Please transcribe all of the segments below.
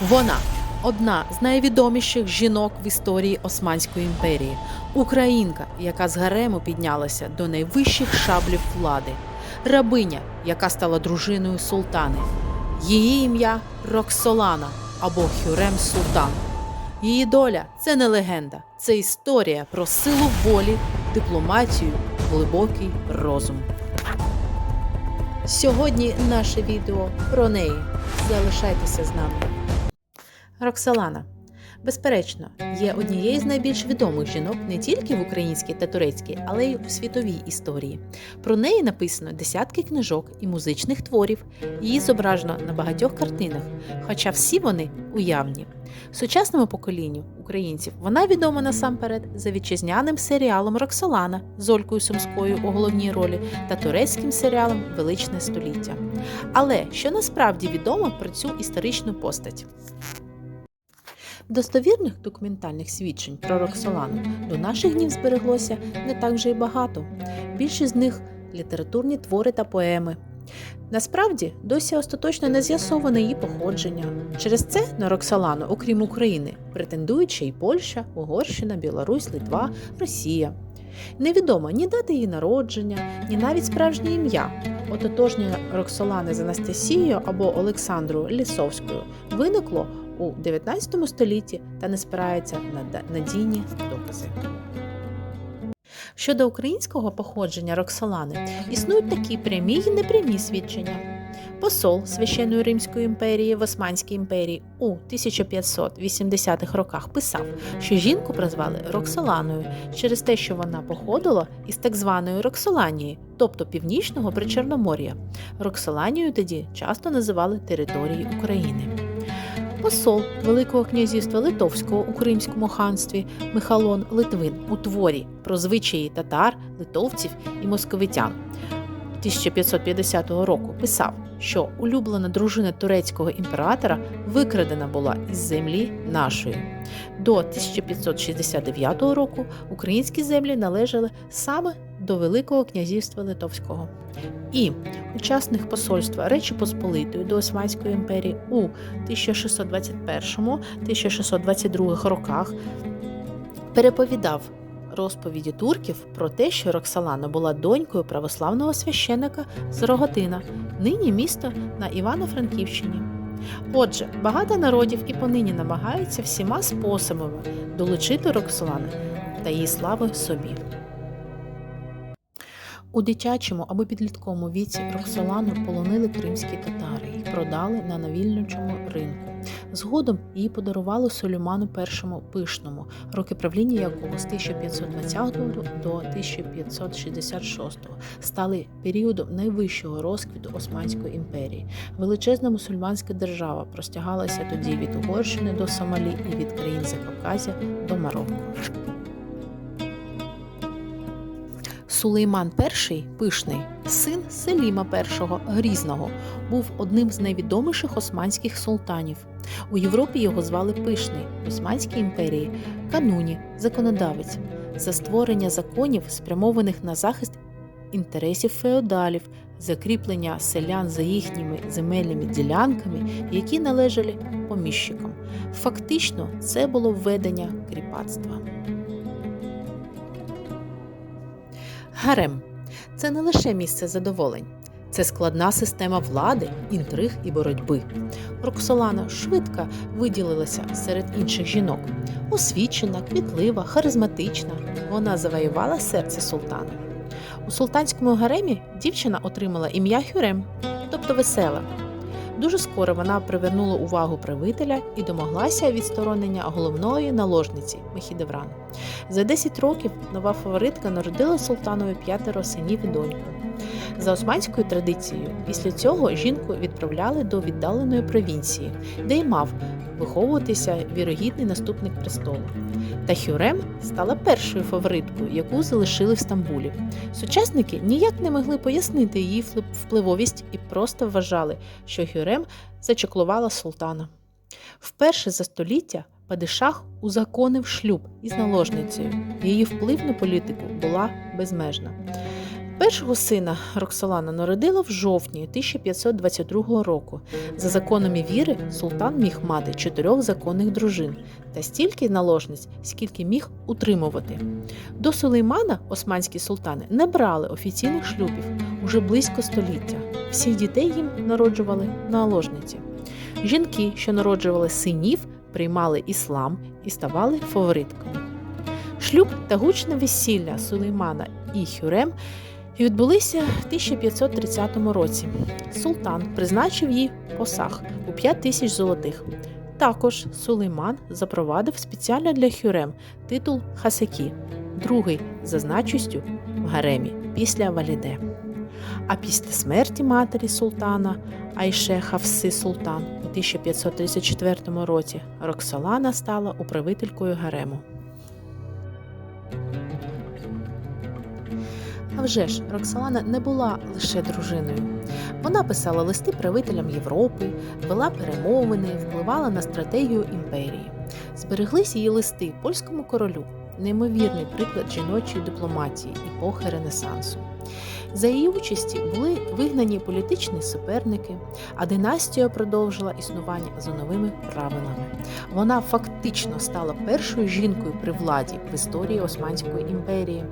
Вона одна з найвідоміших жінок в історії Османської імперії, українка, яка з гарему піднялася до найвищих шаблів влади, рабиня, яка стала дружиною султани. Її ім'я Роксолана або Хюрем Султан. Її доля це не легенда, це історія про силу волі, дипломатію, глибокий розум. Сьогодні наше відео про неї. Залишайтеся з нами. Роксолана. Безперечно, є однією з найбільш відомих жінок не тільки в українській та турецькій, але й у світовій історії. Про неї написано десятки книжок і музичних творів. Її зображено на багатьох картинах, хоча всі вони уявні. Сучасному поколінню українців вона відома насамперед за вітчизняним серіалом Роксолана з Олькою Сумською у головній ролі та турецьким серіалом Величне століття. Але що насправді відомо про цю історичну постать? Достовірних документальних свідчень про Роксолану до наших днів збереглося не так вже й багато. Більшість з них літературні твори та поеми. Насправді досі остаточно не з'ясоване її походження. Через це на Роксолану, окрім України, претендують ще й Польща, Угорщина, Білорусь, Литва, Росія. Невідомо ні дати її народження, ні навіть справжнє ім'я. Ототожнення Роксолани з Анастасією або Олександрою Лісовською виникло у 19 столітті та не спирається на надійні докази. Щодо українського походження Роксолани існують такі прямі й непрямі свідчення. Посол Священної Римської імперії в Османській імперії у 1580-х роках писав, що жінку прозвали Роксоланою через те, що вона походила із так званої Роксоланії, тобто північного причорномор'я. Роксоланією тоді часто називали території України. Посол Великого князівства Литовського у Кримському ханстві Михалон Литвин у творі про звичаї татар, литовців і московитян 1550 року писав, що улюблена дружина турецького імператора викрадена була із землі нашої. До 1569 року українські землі належали саме до Великого князівства Литовського. І учасник посольства Речі Посполитої до Османської імперії у 1621-1622 роках переповідав розповіді турків про те, що Роксолана була донькою православного священика з Роготина, нині місто на Івано-Франківщині. Отже, багато народів і понині намагаються всіма способами долучити Роксолану та її слави собі. У дитячому або підлітковому віці Роксолану полонили кримські татари і продали на навільничому ринку. Згодом її подарували Сулейману І Пишному, роки правління якого з 1520 до 1566 стали періодом найвищого розквіту Османської імперії. Величезна мусульманська держава простягалася тоді від Угорщини до Сомалі і від країн Закавказя до Марокко. Сулейман І Пишний, син Селіма І Грізного, був одним з найвідоміших османських султанів. У Європі його звали Пишний, в Османській імперії кануні, законодавець, за створення законів, спрямованих на захист інтересів феодалів, закріплення селян за їхніми земельними ділянками, які належали поміщикам. Фактично, це було введення кріпацтва. Гарем це не лише місце задоволень, це складна система влади, інтриг і боротьби. Роксолана швидко виділилася серед інших жінок. Освічена, квітлива, харизматична. Вона завоювала серце султана. У султанському гаремі дівчина отримала ім'я Хюрем, тобто весела. Дуже скоро вона привернула увагу правителя і домоглася відсторонення головної наложниці Мехідевран. За 10 років нова фаворитка народила султанові п'ятеро синів і доньку. За османською традицією, після цього жінку відправляли до віддаленої провінції, де й мав виховуватися вірогідний наступник престолу. Та Хюрем стала першою фавориткою, яку залишили в Стамбулі. Сучасники ніяк не могли пояснити її впливовість і просто вважали, що Хюрем зачеклувала султана. Вперше за століття Падишах узаконив шлюб із наложницею. Її вплив на політику була безмежна. Першого сина Роксолана народила в жовтні 1522 року. За законами віри султан міг мати чотирьох законних дружин та стільки наложниць, скільки міг утримувати. До Сулеймана османські султани не брали офіційних шлюбів уже близько століття. Всіх дітей їм народжували наложниці. Жінки, що народжували синів, приймали іслам і ставали фаворитками. Шлюб та гучне весілля Сулеймана і Хюрем відбулися в 1530 році. Султан призначив їй посаг у 5 тисяч золотих. Також Сулейман запровадив спеціально для Хюрем титул Хасекі, другий за значістю в гаремі після Валіде. А після смерті матері султана Айше Хавси Султан у 1534 році Роксолана стала управителькою гарему. А вже ж, Роксолана не була лише дружиною. Вона писала листи правителям Європи, вела перемовини, впливала на стратегію імперії. Збереглись її листи польському королю, неймовірний приклад жіночої дипломатії епохи Ренесансу. За її участі були вигнані політичні суперники, а династія продовжила існування за новими правилами. Вона фактично стала першою жінкою при владі в історії Османської імперії.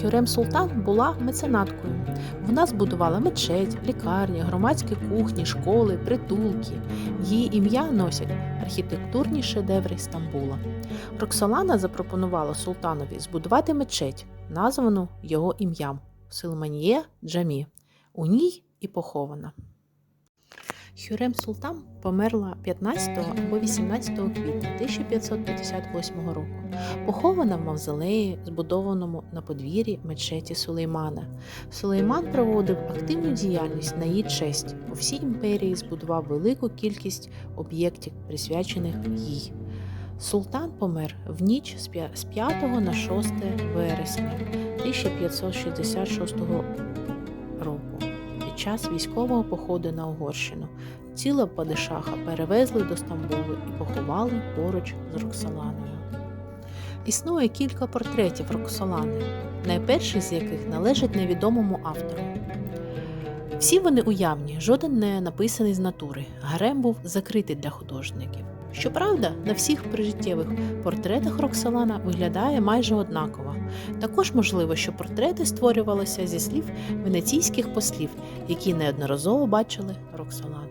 Хюрем Султан була меценаткою. Вона збудувала мечеть, лікарні, громадські кухні, школи, притулки. Її ім'я носять архітектурні шедеври Стамбула. Роксолана запропонувала султанові збудувати мечеть, названу його ім'ям Силман'є Джамі. У ній і похована. Хюрем Султан померла 15 або 18 квітня 1558 року. Похована в мавзолеї, збудованому на подвір'ї мечеті Сулеймана. Сулейман проводив активну діяльність на її честь. У всій імперії збудував велику кількість об'єктів, присвячених їй. Султан помер в ніч з 5 на 6 вересня 1566 року під час військового походу на Угорщину. Тіло Падишаха перевезли до Стамбулу і поховали поруч з Роксоланою. Існує кілька портретів Роксолани, найперший з яких належить невідомому автору. Всі вони уявні, жоден не написаний з натури. Гарем був закритий для художників. Щоправда, на всіх прижиттєвих портретах Роксолана виглядає майже однаково. Також можливо, що портрети створювалися зі слів венеційських послів, які неодноразово бачили Роксолану.